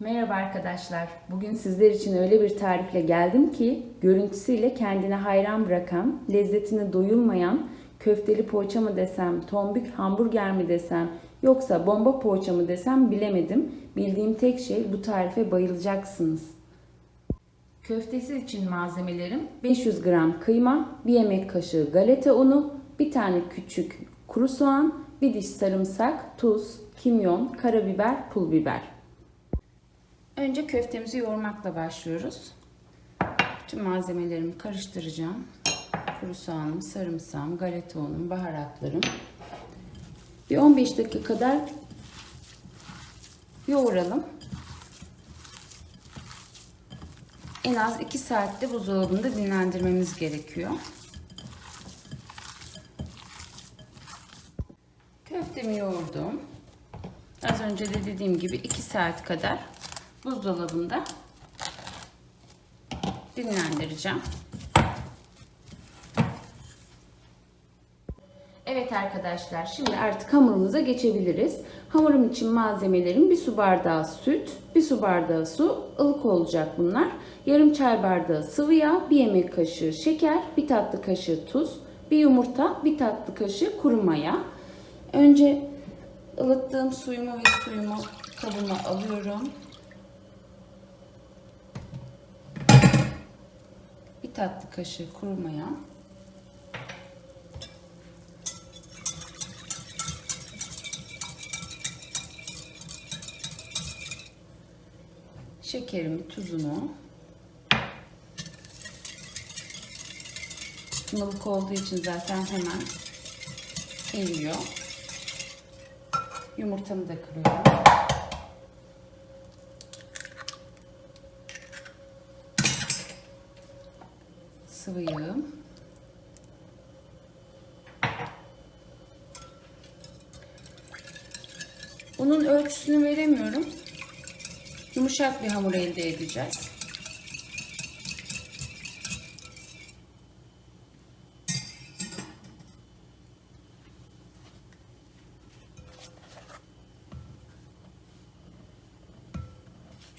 Merhaba arkadaşlar. Bugün sizler için öyle bir tarifle geldim ki görüntüsüyle kendine hayran bırakan, lezzetine doyulmayan köfteli poğaça mı desem, tombik hamburger mi desem, yoksa bomba poğaça mı desem bilemedim. Bildiğim tek şey bu tarife bayılacaksınız. Köftesi için malzemelerim 500 gram kıyma, 1 yemek kaşığı galeta unu, bir tane küçük kuru soğan, bir diş sarımsak, tuz, kimyon, karabiber, pul biber. Önce köftemizi yoğurmakla başlıyoruz. Bütün malzemelerimi karıştıracağım. Kuru soğanım, sarımsağım, galeta unum, baharatlarım. Bir 15 dakika kadar yoğuralım. En az 2 saatte buzdolabında dinlendirmemiz gerekiyor. Köftemi yoğurdum. Az önce de dediğim gibi 2 saat kadar buzdolabında dinlendireceğim. Evet arkadaşlar şimdi artık hamurumuza geçebiliriz. Hamurum için malzemelerim bir su bardağı süt, bir su bardağı su, ılık olacak bunlar. Yarım çay bardağı sıvı yağ, bir yemek kaşığı şeker, bir tatlı kaşığı tuz, bir yumurta, bir tatlı kaşığı kuru maya. Önce ılıttığım suyumu ve suyumu kabıma alıyorum. Tatlı kaşığı kuru maya. Şekerimi, tuzumu. Kınalık olduğu için zaten hemen eriyor. Yumurtamı da kırıyorum. Sıvı yağım. Bunun ölçüsünü veremiyorum. Yumuşak bir hamur elde edeceğiz.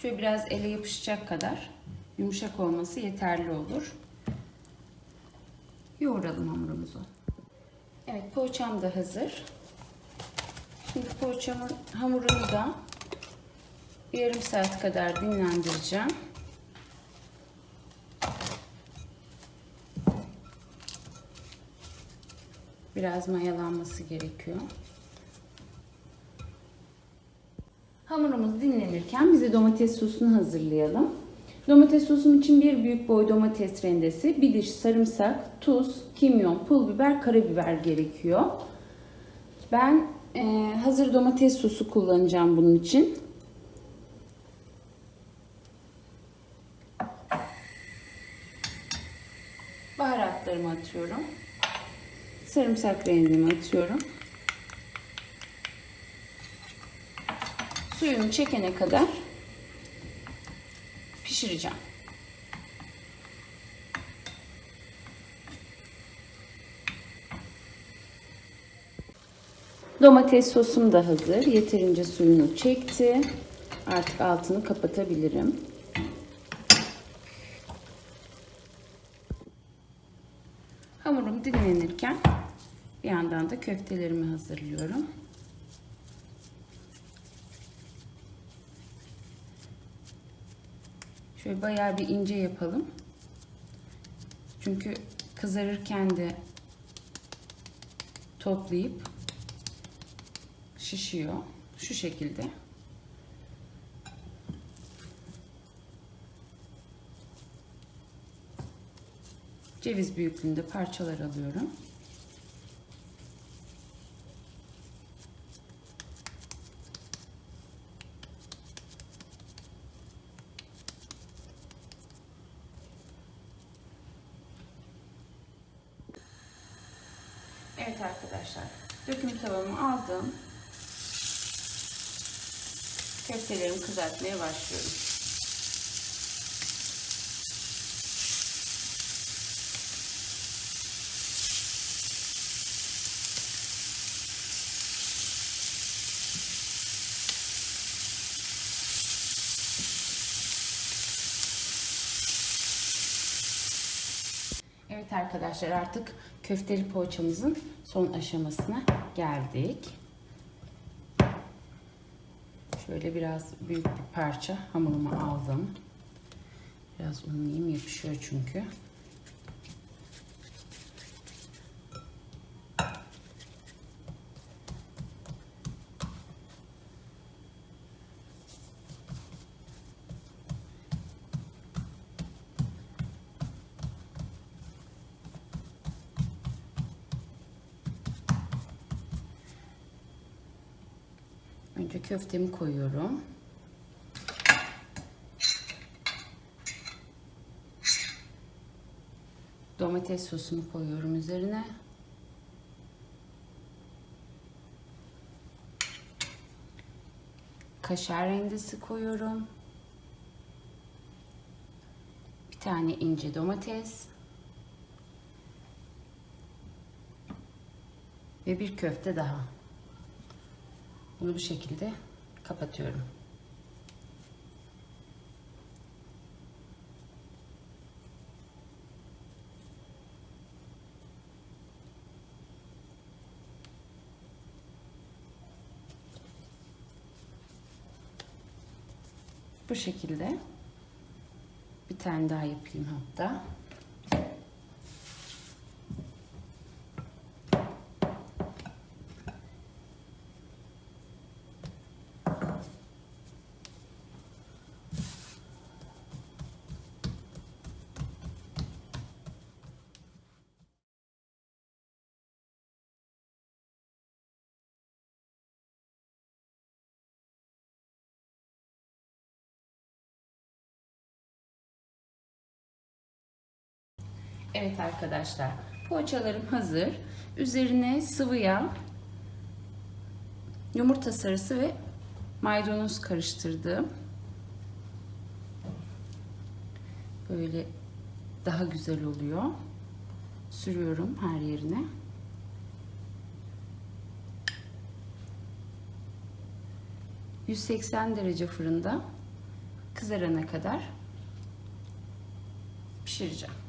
Şöyle biraz ele yapışacak kadar yumuşak olması yeterli olur. Yoğuralım hamurumuzu. Evet poğaçam da hazır. Şimdi poğaçamın hamurunu da yarım saat kadar dinlendireceğim. Biraz mayalanması gerekiyor. Hamurumuz dinlenirken bize domates sosunu hazırlayalım. Domates sosum için bir büyük boy domates rendesi, bir diş sarımsak, tuz, kimyon, pul biber, karabiber gerekiyor. Ben e, hazır domates sosu kullanacağım bunun için. Baharatlarımı atıyorum. Sarımsak rendemi atıyorum. Suyunu çekene kadar pişireceğim. Domates sosum da hazır. Yeterince suyunu çekti. Artık altını kapatabilirim. Hamurum dinlenirken bir yandan da köftelerimi hazırlıyorum. Şöyle bayağı bir ince yapalım. Çünkü kızarırken de toplayıp şişiyor. Şu şekilde. Ceviz büyüklüğünde parçalar alıyorum. Evet arkadaşlar, döküm tavamı aldım köftelerimi kızartmaya başlıyorum. Evet arkadaşlar artık köfteli poğaçamızın son aşamasına geldik. Şöyle biraz büyük bir parça hamurumu aldım. Biraz unlayayım yapışıyor çünkü. Önce köftemi koyuyorum. Domates sosumu koyuyorum üzerine. Kaşar rendesi koyuyorum. Bir tane ince domates. Ve bir köfte daha. Bunu bu şekilde kapatıyorum. Bu şekilde bir tane daha yapayım hatta. Evet arkadaşlar, poğaçalarım hazır. Üzerine sıvı yağ, yumurta sarısı ve maydanoz karıştırdım. Böyle daha güzel oluyor. Sürüyorum her yerine. ...180 derece fırında kızarana kadar pişireceğim.